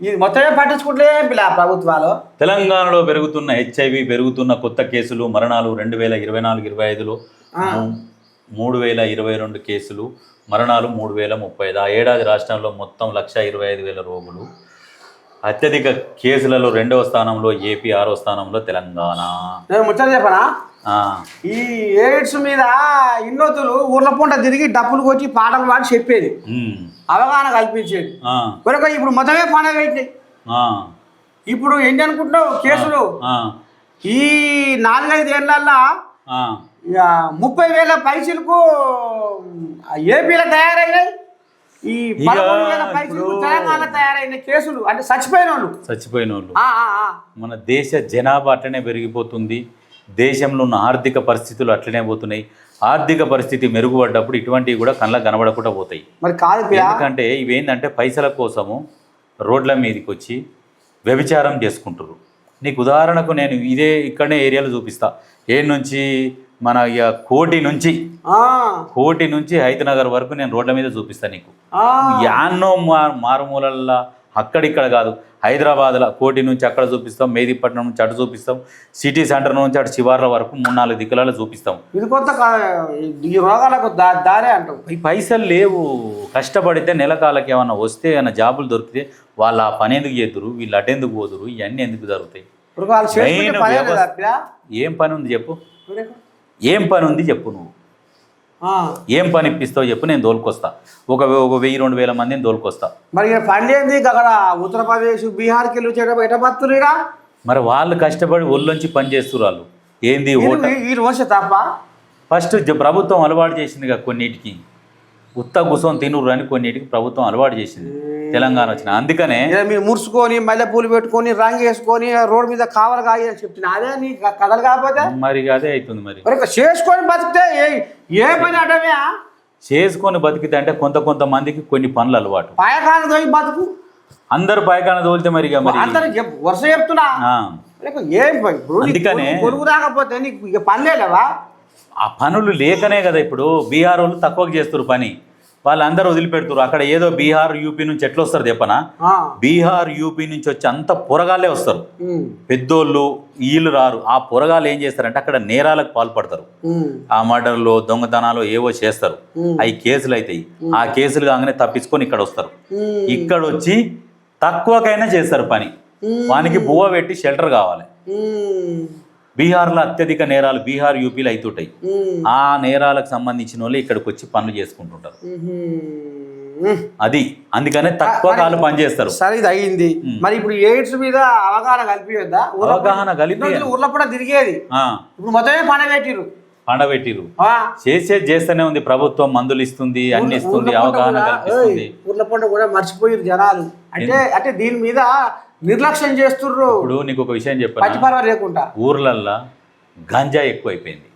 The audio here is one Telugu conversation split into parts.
ఇది మొత్తమే పట్టించుకుంటే పిల్ల ప్రభుత్వాలు. తెలంగాణలో పెరుగుతున్న హెచ్ఐవి పెరుగుతున్న కొత్త కేసులు మరణాలు రెండు వేల ఇరవై నాలుగు ఇరవై ఐదులో మూడు వేల ఇరవై రెండు కేసులు మరణాలు మూడు వేల ముప్పై ఐదు. ఆ ఏడాది రాష్ట్రంలో మొత్తం లక్ష ఇరవై ఐదు వేల రోగులు. అత్యధిక కేసులలో రెండవ స్థానంలో ఏపీ ఆరో స్థానంలో తెలంగాణ. ముచ్చట చెప్పనా? ఈ ఎయిడ్స్ మీద ఇన్నోతులు ఊర్ల పూట తిరిగి డప్పులు కొట్టి పాటలు పాడి చెప్పేది. అవగాహన కల్పించేది. ఆ, కనుక ఇప్పుడు మొత్తమే పండగ పెట్టినాయి ఇప్పుడు ఏంటి అనుకుంటున్నావు? కేసులు. ఈ నాలుగైదు ఏళ్ళల్లో ముప్పై వేల పైసలకు ఏపీలో తయారైనాయి. ఈ వేల పైసలకు ఇప్పుడు- తెలంగాణ తయారైన కేసులు. అంటే చచ్చిపోయిన వాళ్ళు చచ్చిపోయిన వాళ్ళు. మన దేశ జనాభా అట్లనే పెరిగిపోతుంది. దేశంలో ఉన్న ఆర్థిక పరిస్థితులు అట్లనే పోతున్నాయి. ఆర్థిక పరిస్థితి మెరుగుపడ్డప్పుడు ఇటువంటివి కూడా కళ్ళకు కనబడకుండా పోతాయి. మరి కాదు ఎందుకంటే ఇవేంటంటే పైసల కోసము రోడ్ల మీదకి వచ్చి వ్యభిచారం చేసుకుంటారు నీకు ఉదాహరణకు నేను ఇదే ఇక్కడనే ఏరియాలో చూపిస్తా. ఏ నుంచి మన ఇక కోటి నుంచి కోటి నుంచి హైతనగర్ వరకు నేను రోడ్ల మీద చూపిస్తాను నీకు. యాన్నో మారు మారుమూలల్లో అక్కడిక్కడ కాదు. హైదరాబాద్లో కోటి నుంచి అక్కడ చూపిస్తాం మేదీపట్నం నుంచి అటు చూపిస్తాం సిటీ సెంటర్ నుంచి అటు శివార్ల వరకు మూడు నాలుగు దిక్కులలో చూపిస్తాం. ఇది కొత్త ఈ రోగాలకు దారే అంటావు. ఈ పైసలు లేవు. కష్టపడితే నెలకాలకి ఏమన్నా వస్తే ఏమైనా జాబులు దొరికితే వాళ్ళు ఆ పని ఎందుకు చేద్దరు? వీళ్ళు అటెందుకు పోదురు? ఇవన్నీ ఎందుకు జరుగుతాయి? ఏం పని ఉంది చెప్పు. ఏం పని ఉంది చెప్పు నువ్వు. ఏం పని ఇప్పిస్తావు చెప్పు నేను దోలుకొస్తా. ఒక ఒక వెయ్యి రెండు వేల మందిని దోలుకొస్తా. మరి పండి ఏంది? అక్కడ ఉత్తరప్రదేశ్ బీహార్కి వెళ్ళి? మరి వాళ్ళు కష్టపడి ఒళ్ళొంచి పని చేస్తున్నారు వాళ్ళు. ఏంది ఓట? తప్ప? ఫస్ట్ ప్రభుత్వం అలవాటు చేసిందిగా కొన్నిటికి. ఉత్త గుసం తినురు అని కొన్నిటికి ప్రభుత్వం అలవాటు చేసింది. తెలంగాణ వచ్చిన. అందుకనే మీరు ముడుచుకొని మల్లె పూలు పెట్టుకొని రంగు వేసుకొని రోడ్డు మీద కావాలి కాయ అని చెప్తున్నా. అదే నీ కథలు కాకపోతే? మరి అదే అవుతుంది మరి. చేసుకొని బతికితే ఏ- పని అడమే చేసుకొని బతికితే అంటే కొంత కొంత మందికి కొన్ని పనులు అలవాటు. పాయకాన బతుకు. అందరు పాయకాన తోలితే మరి చెప్- వరుస చెప్తున్నా. ఏం అందుకనే- పొరుగు రాకపోతే నీకు ఇక పనిలే లేవా? ఆ పనులు లేకనే కదా ఇప్పుడు. బీహార్ వాళ్ళు తక్కువగా చేస్తారు పని. వాళ్ళందరూ వదిలిపెడుతారు అక్కడ ఏదో బీహార్ యూపీ నుంచి ఎట్లా వస్తారు చెప్పనా. బీహార్ యూపీ నుంచి వచ్చి అంత పొరగాళ్ళే వస్తారు. పెద్దోళ్ళు వీళ్ళు రారు ఆ పొరగాళ్ళు ఏం చేస్తారంటే అక్కడ నేరాలకు పాల్పడతారు. ఆ మర్డర్లు దొంగతనాలు ఏవో చేస్తారు. అవి కేసులు అవుతాయి ఆ కేసులు కాగానే తప్పించుకొని ఇక్కడ వస్తారు. ఇక్కడ వచ్చి తక్కువకైనా చేస్తారు పని. వానికి బువ్వ పెట్టి షెల్టర్ కావాలి. బీహార్లో అత్యధిక నేరాలు బీహార్ యూపీలో అవుతుంటాయి. ఆ నేరాలకు సంబంధించిన వాళ్ళు ఇక్కడికి వచ్చి పనులు చేసుకుంటుంటారు. అది. అందుకనే తక్కువ కాలం పని చేస్తారు సరే ఇది అయ్యింది. మరి ఇప్పుడు ఎయిడ్స్ మీద అవగాహన కలిపియొద్దా? అవగాహన కలిపి- ఊర్లపూట తిరిగేది. ఇప్పుడు మొత్తమే పండబెట్టిరు ఆ. చేసేది చేస్తూనే ఉంది. ప్రభుత్వం మందులు ఇస్తుంది అన్ని ఇస్తుంది ఊర్ల అవగాహన కల్పిస్తుంది. ఊర్ల పూట కూడా మర్చిపోయిరు జనాలు. అంటే అంటే దీని మీద నిర్లక్ష్యం చేస్తుర్రు. ఇప్పుడు నీకు ఒక విషయం చెప్పాను? లేకుండా. ఊర్లల్లో గాంజా ఎక్కువైపోయింది.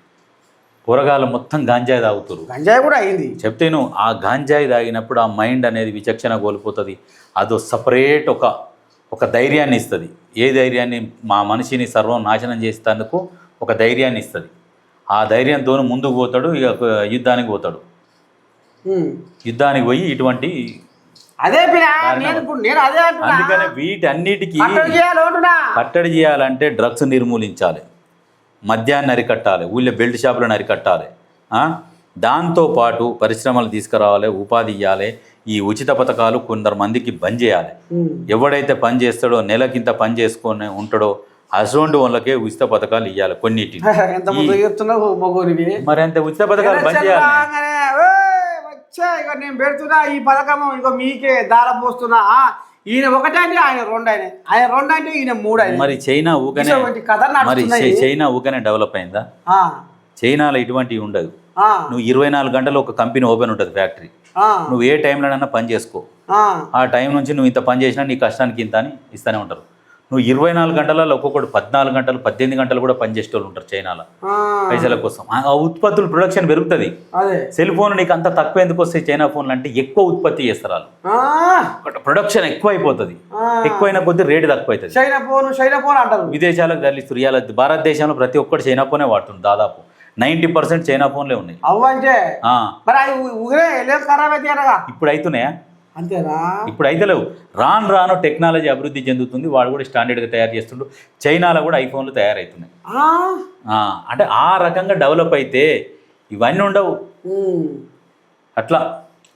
కూరగాయలు మొత్తం గాంజాయి తాగుతురు గంజాయి కూడా అయింది. చెప్తేను ఆ గాంజాయి తాగినప్పుడు ఆ మైండ్ అనేది విచక్షణ కోల్పోతుంది. అదో సపరేట్ ఒక ఒక ధైర్యాన్ని ఇస్తుంది. ఏ ధైర్యాన్ని మా మనిషిని సర్వం నాశనం చేసేందుకు ఒక ధైర్యాన్ని ఇస్తుంది. ఆ ధైర్యంతో ముందుకు పోతాడు ఇక యుద్ధానికి పోతాడు. యుద్ధానికి పోయి ఇటువంటి అదే నేను ఇప్పుడు నేను అదే అంటున్నా. అందుకనే వీటన్నిటికీ కట్టడి చేయాలంటే డ్రగ్స్ నిర్మూలించాలి. మద్యాన్ని అరికట్టాలి ఊళ్ళో బెల్ట్ షాపులను అరికట్టాలి ఆ? దాంతోపాటు పరిశ్రమలు తీసుకురావాలి ఉపాధి ఇవ్వాలి ఈ ఉచిత పథకాలు కొందరు మందికి బంద్ చేయాలి. ఎవడైతే పని చేస్తాడో నెలకింత పని చేసుకొని ఉంటాడో అటువంటి వాళ్ళకే ఉచిత పథకాలు ఇవ్వాలి కొన్నిటిని. మరి అంతే ఉచిత పథకాలు బంద్ చేయాలి. రాగానే, "ఓయ్, వచ్చా ఇక నేను పెడుతున్నా ఈ పథకం ఇక మీకే దార పోస్తున్నా. ఈయన ఒకటే అంటే ఆయన రెండు ఆయన ఆయన రెండు అంటే ఈయన మూడు ఆయన మరి చైనా ఊకనే మరి చై- చైనా ఊకనే డెవలప్ అయిందా? చైనాలో ఇటువంటివి ఉండదు. నువ్వు ఇరవై నాలుగు గంటలు ఒక కంపెనీ ఓపెన్ ఉంటుంది ఫ్యాక్టరీ. నువ్వు ఏ టైంలోనైనా పని చేసుకో. ఆ టైం నుంచి నువ్వు ఇంత పని చేసినా నీ కష్టానికి ఇంత అని ఇస్తూనే ఉంటారు. నువ్వు ఇరవై నాలుగు గంటలలో ఒక్కొక్కటి పద్నాలుగు గంటలు పద్దెనిమిది గంటలు కూడా పని చేసే వాళ్ళు ఉంటారు చైనాలో పైసల కోసం ఆ ఉత్పత్తులు ప్రొడక్షన్ పెరుగుతుంది సెల్ ఫోన్ నీకు అంత తక్కువ ఎందుకు వస్తాయి చైనా ఫోన్లు అంటే ఎక్కువ ఉత్పత్తి చేస్తారు వాళ్ళు ప్రొడక్షన్ ఎక్కువ అయిపోతుంది. ఎక్కువైన కొద్దీ రేటు తక్కువ అవుతుంది చైనా ఫోన్ చైనా ఫోన్ అంటారు విదేశాలకు తరలిస్తారు ఇవాళ భారతదేశంలో ప్రతి ఒక్కటి చైనా ఫోనే వాడుతుంది దాదాపు నైంటీ పర్సెంట్ చైనా ఫోన్లే ఉన్నాయి ఇప్పుడు అవుతున్నాయా అంతేనా ఇప్పుడు అయితే లేవు. రాను రాను టెక్నాలజీ అభివృద్ధి చెందుతుంది. వాడు కూడా స్టాండర్డ్గా తయారు చేస్తుండు చైనాలో కూడా ఐఫోన్లు తయారవుతున్నాయి అంటే ఆ రకంగా డెవలప్ అయితే ఇవన్నీ ఉండవు. అట్లా